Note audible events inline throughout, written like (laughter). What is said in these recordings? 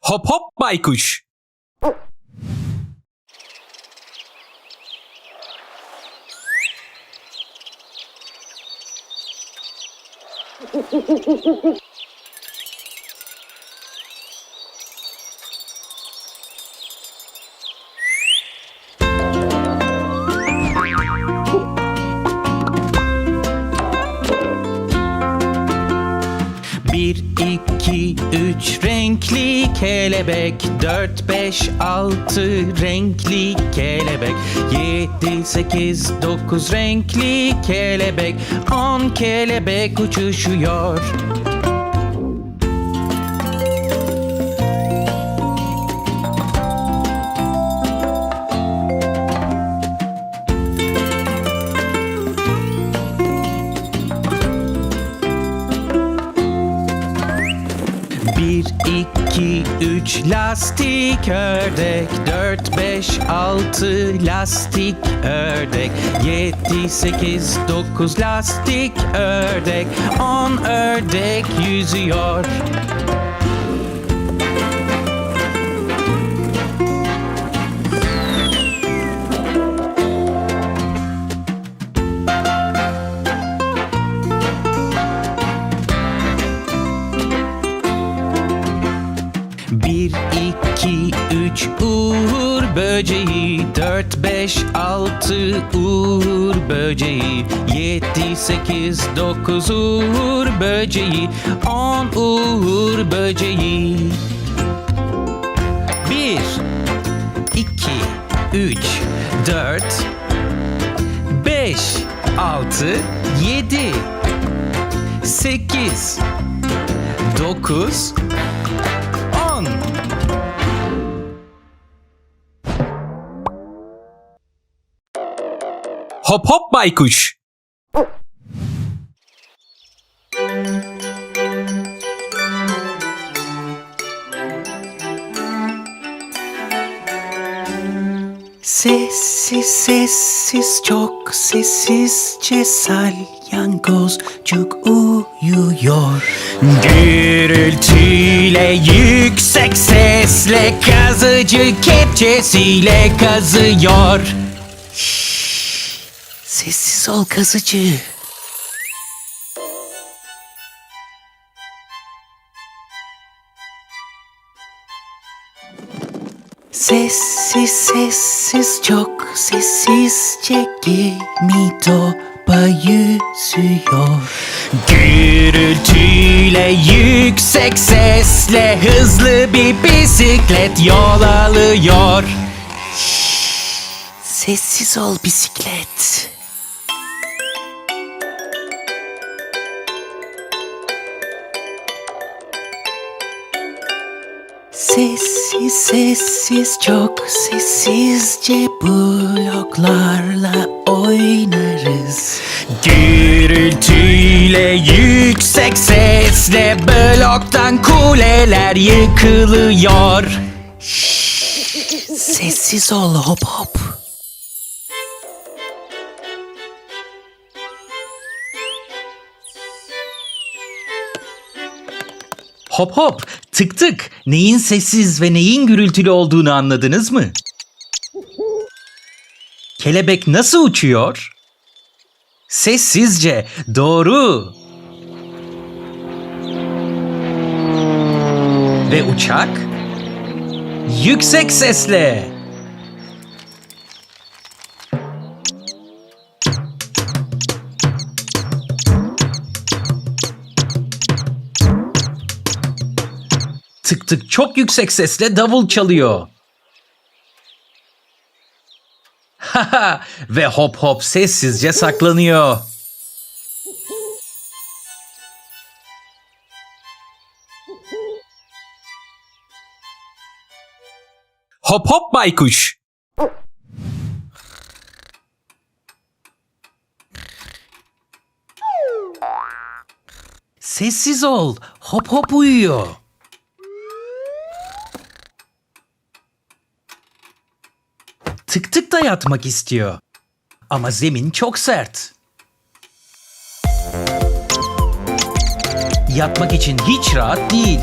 Hop hop baykuş. Kelebek Dört, beş, altı renkli kelebek. Yedi, sekiz, dokuz renkli kelebek. On kelebek uçuşuyor 2, 3 lastik ördek. 4, 5, 6 lastik ördek. 7, 8, 9 lastik ördek. 10 ördek yüzüyor. Üç uğur böceği? Dört, beş, altı uğur böceği. Yedi, sekiz, dokuz uğur böceği. On uğur böceği. Bir, iki, üç, dört, beş, altı, yedi, sekiz, dokuz, Hop hop baykuş. Sessiz sessiz çok sessizce salyangozcuk uyuyor Gürültüyle yüksek sesle kazıcı kepçesiyle kazıyor Şşş, Sessiz ol kazıcı. Sessiz sessiz çok sessizce gemi topa yüzüyor Gürültüyle yüksek sesle hızlı bir bisiklet yol alıyor. Sessiz ol bisiklet Sessiz sessiz çok sessizce bloklarla oynarız. Gürültüyle yüksek sesle bloktan kuleler yıkılıyor. Sessiz ol hop hop Hop hop, tık tık. Neyin sessiz ve neyin gürültülü olduğunu anladınız mı? Kelebek nasıl uçuyor? Sessizce, doğru. Ve uçak? Yüksek sesle. Tık tık çok yüksek sesle davul çalıyor. Haha (laughs) ve hop hop sessizce saklanıyor. Hop hop baykuş. Sessiz ol. Hop hop uyuyor. havuza yatmak istiyor. Ama zemin çok sert. Yatmak için hiç rahat değil.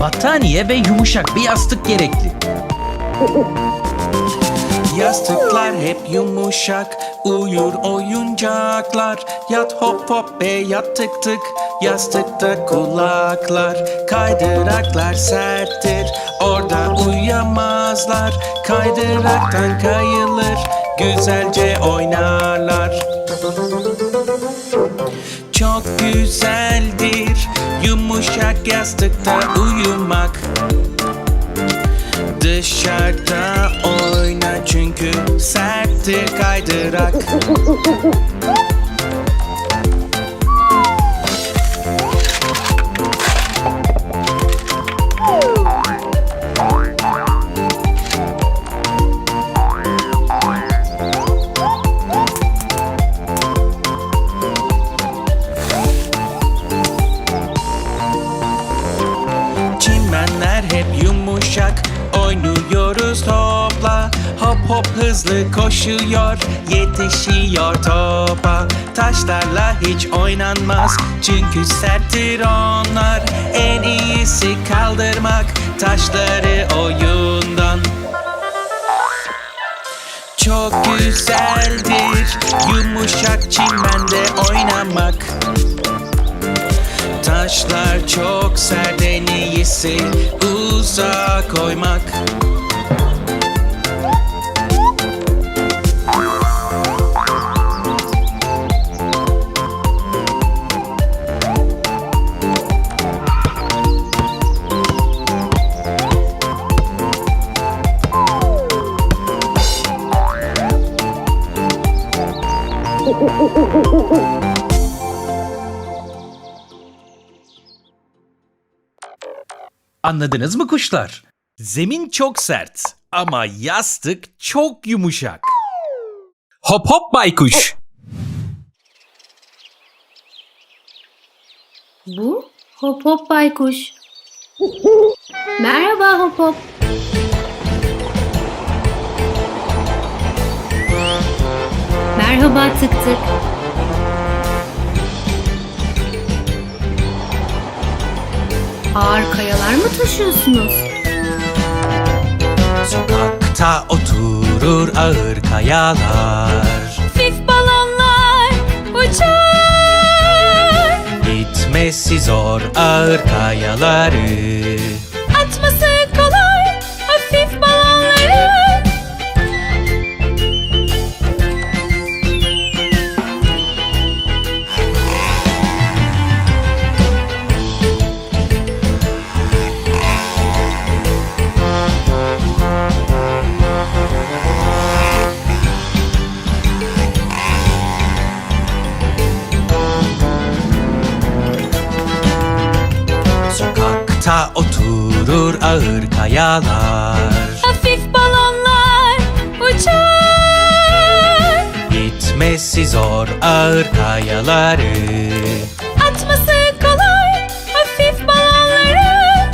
Battaniye ve yumuşak bir yastık gerekli. Yastıklar hep yumuşak, uyur oyuncaklar. Yat hop hop be yat tık tık. Yastıkta kulaklar Kaydıraklar serttir. Orada uyuyamazlar Kaydıraktan kayılır. Güzelce oynarlar. Çok güzeldir Yumuşak yastıkta uyumak. Dışarıda oyna çünkü serttir kaydırak (laughs) koşuyor Yetişiyor topa. Taşlarla hiç oynanmaz Çünkü serttir onlar. En iyisi kaldırmak Taşları oyundan. Çok güzeldir Yumuşak çimende oynamak. Taşlar çok sert en iyisi uzak koymak Anladınız mı kuşlar? Zemin çok sert ama yastık çok yumuşak. Hop hop baykuş. Bu Hop Hop Baykuş. Merhaba Hop Hop. Merhaba Tık Tık. Ağır kayalar mı taşıyorsunuz? Sokakta oturur ağır kayalar. Hafif balonlar uçar. Gitmesi zor ağır kayaları Sokakta oturur ağır kayalar Hafif balonlar uçar Gitmesi zor ağır kayaları Atması kolay hafif balonları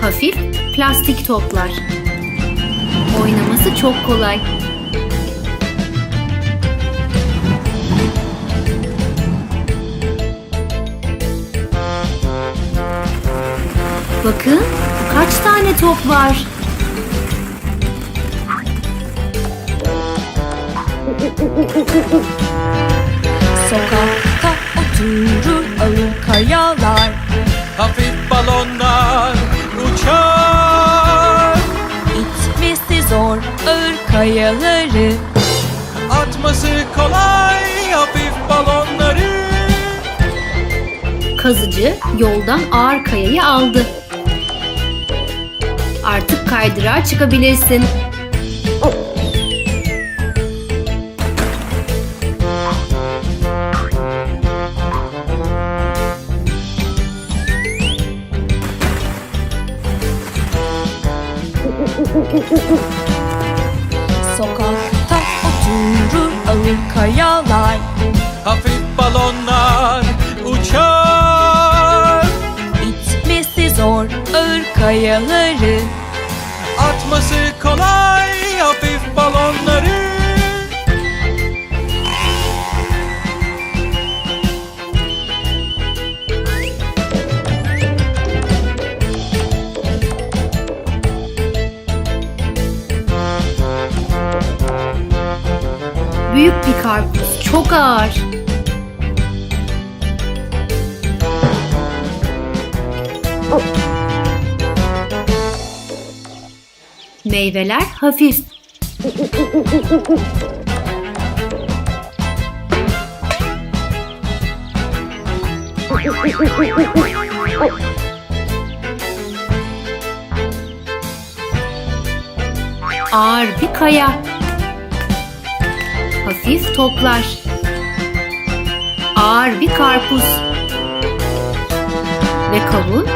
Hafif plastik toplar. Oynaması çok kolay. Bakın kaç tane top var. Sokakta oturur ağır kayalar Hafif balonlar uçar İtmesi zor ağır kayaları Atması kolay hafif balonları Kazıcı yoldan ağır kayayı aldı. Artık kaydırağa çıkabilirsin. Sokakta oturur ağır kayalar. Hafif balonlar uçar. İtmesi zor ağır kayaları Kullanması kolay hafif balonları Büyük bir karpuz, çok ağır. Meyveler hafif. Ağır bir kaya. Hafif toplar. Ağır bir karpuz. Ve kavun